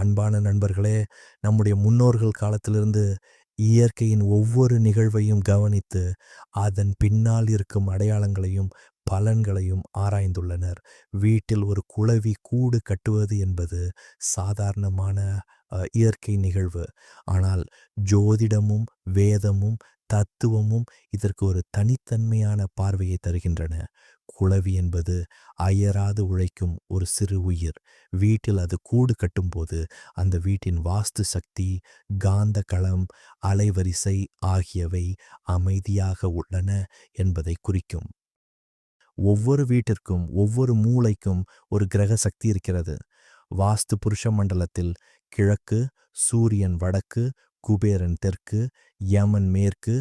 அன்பான நண்பர்களே நம்முடைய முன்னோர்கள் காலத்திலிருந்து இயற்கையின் ஒவ்வொரு நிகழ்வையும் கவனித்து அதன் பின்னால் இருக்கும் அடையாளங்களையும் பலன்களையும் ஆராய்ந்துள்ளனர். வீட்டில் ஒரு குளவி கூடு கட்டுவது என்பது சாதாரணமான இயற்கை நிகழ்வு. ஆனால் ஜோதிடமும் வேதமும் தத்துவமும் இதற்கு ஒரு தனித்தன்மையான பார்வையை தருகின்றன. குளவி என்பது அயராது உழைக்கும் ஒரு சிறு உயிர். வீட்டில் அது கூடு கட்டும்போது அந்த வீட்டின் வாஸ்து சக்தி காந்த களம் அலைவரிசை ஆகியவை அமைதியாக உள்ளன என்பதை குறிக்கும். ஒவ்வொரு வீட்டிற்கும் ஒவ்வொரு மூளைக்கும் ஒரு கிரக சக்தி இருக்கிறது. வாஸ்து புருஷ மண்டலத்தில் கிழக்கு சூரியன் வடக்கு குபேரன் தெற்கு யமன் மேற்கு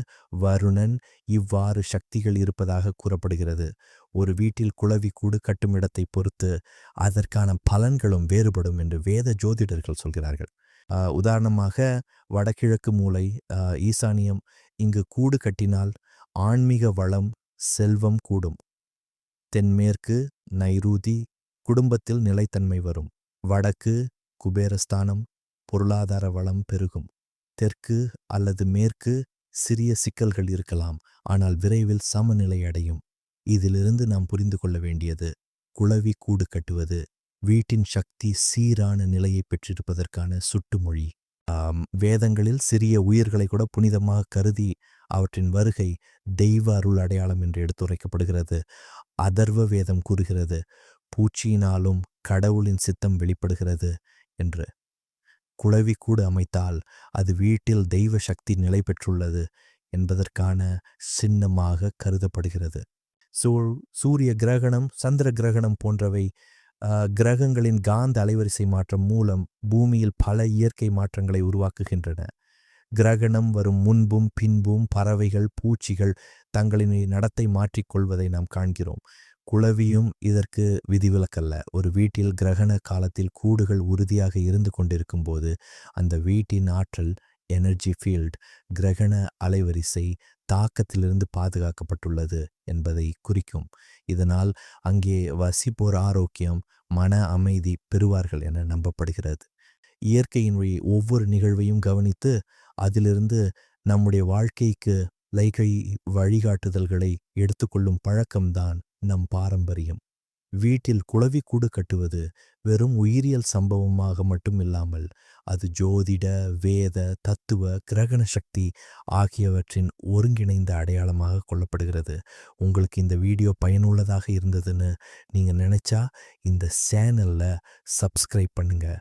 வருணன் இவ்வாறு சக்திகள் இருப்பதாக கூறப்படுகிறது. ஒரு வீட்டில் குளவி கூடு கட்டுமிடத்தை பொறுத்து அதற்கான பலன்களும் வேறுபடும் என்று வேத ஜோதிடர்கள் சொல்கிறார்கள். உதாரணமாக வடகிழக்கு மூலை ஈசானியம் இங்கு கூடு கட்டினால் ஆன்மீக வளம் செல்வம் கூடும். தென்மேற்கு நைரூதி குடும்பத்தில் நிலைத்தன்மை வரும். வடக்கு குபேரஸ்தானம் பொருளாதார வளம் பெருகும். தெற்கு அல்லது மேற்கு சிறிய சிக்கல்கள் இருக்கலாம். ஆனால் விரைவில் சமநிலை அடையும். இதிலிருந்து நாம் புரிந்து கொள்ள வேண்டியது குளவி கூடு கட்டுவது வீட்டின் சக்தி சீரான நிலையை பெற்றிருப்பதற்கான சுட்டுமொழி. ஆம், வேதங்களில் சிறிய உயிர்களை கூட புனிதமாக கருதி அவற்றின் வருகை தெய்வ அருள் அடையாளம் என்று எடுத்துரைக்கப்படுகிறது. அதர்வ வேதம் கூறுகிறது பூச்சியினாலும் கடவுளின் சித்தம் வெளிப்படுகிறது என்று. குளவிக்கூடு அமைத்தால் அது வீட்டில் தெய்வ சக்தி நிலை பெற்றுள்ளது என்பதற்கான சின்னமாக கருதப்படுகிறது. சூ சூரிய கிரகணம் சந்திர கிரகணம் போன்றவை கிரகங்களின் காந்த அலைவரிசை மாற்றம் மூலம் பூமியில் பல இயற்கை மாற்றங்களை உருவாக்குகின்றன. கிரகணம் வரும் முன்பும் பின்பும் பறவைகள் பூச்சிகள் தங்களின் நடத்தை மாற்றிக்கொள்வதை நாம் காண்கிறோம். குளவியும் இதற்கு விதிவிலக்கல்ல. ஒரு வீட்டில் கிரகண காலத்தில் கூடுகள் உறுதியாக இருந்து கொண்டிருக்கும் போது அந்த வீட்டின் ஆற்றல் எனர்ஜி ஃபீல்ட் கிரகண அலைவரிசை தாக்கத்திலிருந்து பாதுகாக்கப்பட்டுள்ளது என்பதை குறிக்கும். இதனால் அங்கே வசிப்போர் ஆரோக்கியம் மன அமைதி பெறுவார்கள் என நம்பப்படுகிறது. இயற்கையின் வழி ஒவ்வொரு நிகழ்வையும் கவனித்து அதிலிருந்து நம்முடைய வாழ்க்கைக்கு லைகை வழிகாட்டுதல்களை எடுத்துக்கொள்ளும் பழக்கம்தான் நம் பாரம்பரியம். வீட்டில் குளவி கூடு கட்டுவது வெறும் உயிரியல் சம்பவமாக மட்டும் இல்லாமல் அது ஜோதிட வேத தத்துவ கிரகண சக்தி ஆகியவற்றின் ஒருங்கிணைந்த அடையாளமாக கொள்ளப்படுகிறது. உங்களுக்கு இந்த வீடியோ பயனுள்ளதாக இருந்ததுன்னு நீங்கள் நினச்சா இந்த சேனலில் சப்ஸ்கிரைப் பண்ணுங்கள்